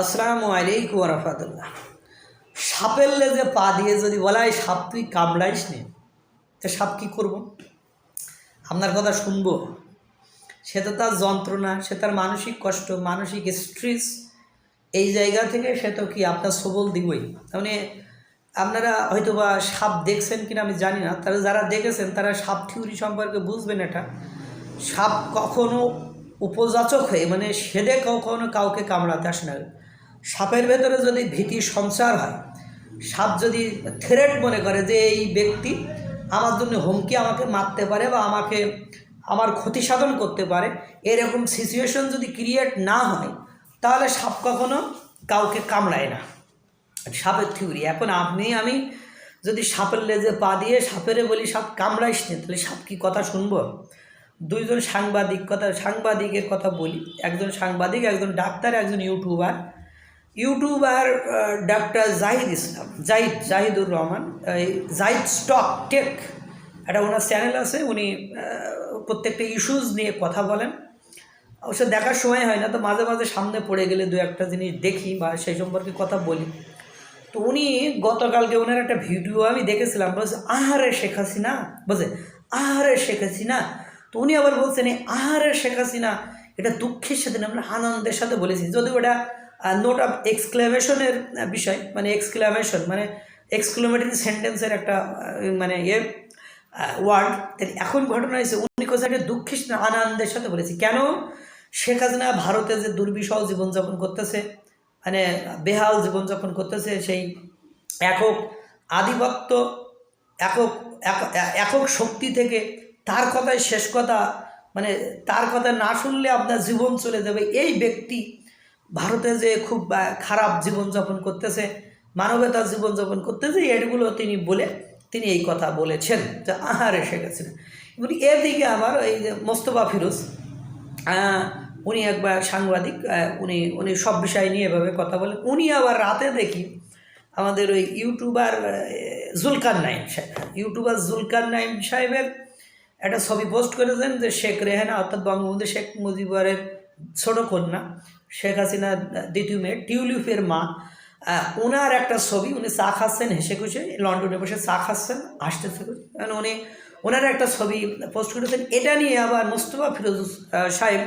আসসালামু আলাইকুম রহমতুল্লাহ। সাপের লেজে পা দিয়ে যদি বলা হয় সাপ, তুই কামড়াইস নে। তো সাপ কী করব? আপনার কথা শুনব। সে তো তার যন্ত্রণা, সে তার মানসিক কষ্ট, মানসিক স্ট্রেস এই জায়গা থেকে সে তো কি আপনার সবল দিবই? মানে আপনারা হয়তো বা সাপ দেখছেন কিনা আমি জানি না তারা যারা দেখেছেন তারা সাপ থিওরি সম্পর্কে বুঝবেন এটা। সাপ কখনো উপযাচক হয়ে মানে সেদে কখনো কাউকে কামড়াতে আসে না। সাপের ভেতরে যদি ভীতি সঞ্চার হয়, সাপ যদি থ্রেট মনে করে যে এই ব্যক্তি আমার জন্য হুমকি আমাকে মারতে পারে বা আমাকে আমার ক্ষতি সাধন করতে পারে, এরকম সিচুয়েশন যদি ক্রিয়েট না হয়, তাহলে সাপ কখনো কাউকে কামড়ায় না। সাপের থিওরি এখন আপনি, আমি যদি সাপের লেজে পা দিয়ে সাপেরে বলি, সাপ, কামড়াইস নি। তাহলে সাপ কি কথা শুনব? দুইজন সাংবাদিক কথা, সাংবাদিকের কথা বলি। একজন সাংবাদিক, একজন ডাক্তার, একজন YouTuber YouTuber doctor Zahid Islam, Zahid, Zahidur Rahman Zahid stock tech একটা ওনার চ্যানেল আছে, উনি প্রত্যেকটা ইস্যুজ নিয়ে কথা বলেন। অবশ্য দেখার সময় হয় না, তো মাঝে মাঝে সামনে পড়ে গেলে দু একটা জিনিস দেখি বা সেই সম্পর্কে কথা বলি। তো উনি গতকালকে ওনার একটা ভিডিও আমি দেখেছিলাম, বলছে, আহারে শেখ হাসিনা। বলছে, আহারে শেখ হাসিনা? তো উনি আবার বলছেন, আহারে শেখ হাসিনা। এটা দুঃখের সাথে না, আমরা আনন্দের সাথে বলেছি। যদি ওটা নোট অফ এক্সক্লেমেশনের বিষয় মানে এক্সক্লেমেশন মানে এক্সক্লেমেটরি সেন্টেন্সের একটা মানে ইয়ে ওয়ার্ড এখন ঘটনা হয়েছে, উনি একটা দুঃখের সাথে আনন্দের সাথে বলেছি, কেন? শেখ হাসিনা ভারতে যে দুর্বিষহ জীবনযাপন করতেছে মানে বেহাল জীবনযাপন করতেছে, সেই একক আধিপত্য, একক, এক- একক শক্তি থেকে তার কথায় শেষ কথা মানে তার কথা না শুনলে আপনার জীবন চলে যাবে। এই ব্যক্তি ভারতে যে খুব খারাপ জীবনযাপন করতেছে মানবতার জীবনযাপন করতেছে, এগুলো তিনি বলে, তিনি এই কথা বলেছেন যে, আহারে শেখ হাসিনা এবং এদিকে আবার এই যে মোস্তফা ফিরোজ উনি একবার সাংবাদিক উনি উনি সব বিষয় নিয়ে এভাবে কথা বলেন। উনি আবার রাতে দেখি আমাদের ওই ইউটিউবার জুলকার নাইম সাহেব, ইউটিউবার জুলকার নাইম সাহেবের একটা ছবি পোস্ট করেছেন যে শেখ রেহানা, অর্থাৎ বঙ্গবন্ধু শেখ মুজিবরের ছোট কন্যা, শেখ হাসিনা দ্বিতীয় মেয়ে, টিউলিপের মা। ওনার একটা ছবি, উনি চা খাচ্ছেন, হেসে খুশে, লন্ডনে বসে চা খাচ্ছেন হাসতেছে কারণ উনি ওনার একটা ছবি পোস্ট করেছেন, এটা নিয়ে আবার মুস্তফা ফিরোজ সাহেব,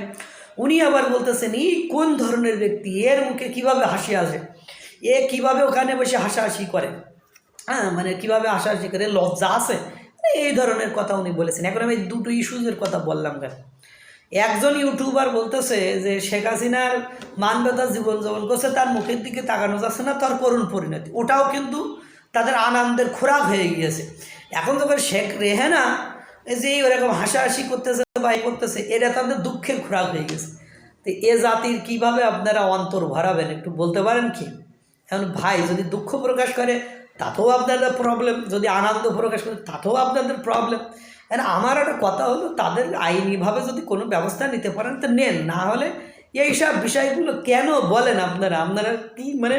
উনি আবার বলতেছেন, এই কোন ধরনের ব্যক্তি? এর মুখে কীভাবে হাসি আসে? এ কীভাবে ওখানে বসে হাসাহাসি করে? হ্যাঁ মানে কীভাবে হাসাহাসি করে? লজ্জা আছে? এই ধরনের কথা উনি বলেছেন। এখন আমি দুটো ইস্যুজের কথা বললাম, কেন? একজন ইউটিউবার বলতেছে যে শেখ হাসিনার মানবতার জীবনযাপন করছে, তার মুখের দিকে তাকানো যাচ্ছে না, তার করুণ পরিণতি। ওটাও কিন্তু তাদের আনন্দের খোরাক হয়ে গিয়েছে। এখন যখন শেখ রেহেনা এই যে ওরকম হাসাহাসি করতেছে বা করতেছে, এটা তাদের দুঃখের খোরাক হয়ে গেছে। তো এ জাতির কীভাবে আপনারা অন্তর ভরাবেন, একটু বলতে পারেন কি? এখন ভাই যদি দুঃখ প্রকাশ করে, তাতেও আপনাদের প্রবলেম যদি আনন্দ প্রকাশ করে, তাতেও আপনাদের প্রবলেম এখন আমার একটা কথা হলো, তাদের আইনিভাবে যদি কোনো ব্যবস্থা নিতে পারেন, তো নেন। না হলে এইসব বিষয়গুলো কেন বলেন আপনারা? আপনারা কি মানে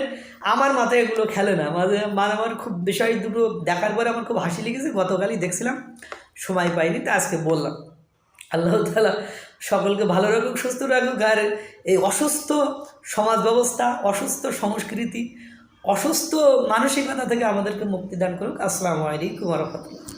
আমার মাথায় এগুলো খেলে না। মানে মানে আমার খুব বিষয় দুটো দেখার পরে আমার খুব হাসি লেগেছে। গতকালই দেখছিলাম, সময় পাইনি, তো আজকে বললাম। আল্লাহ তালা সকলকে ভালো রাখুক, সুস্থ রাখুক। আর এই অসুস্থ সমাজ ব্যবস্থা, অসুস্থ সংস্কৃতি, অসুস্থ মানসিকতা থেকে আমাদেরকে মুক্তি দান করুক। আসসালামু আলাইকুম রহমতুল্লাহ।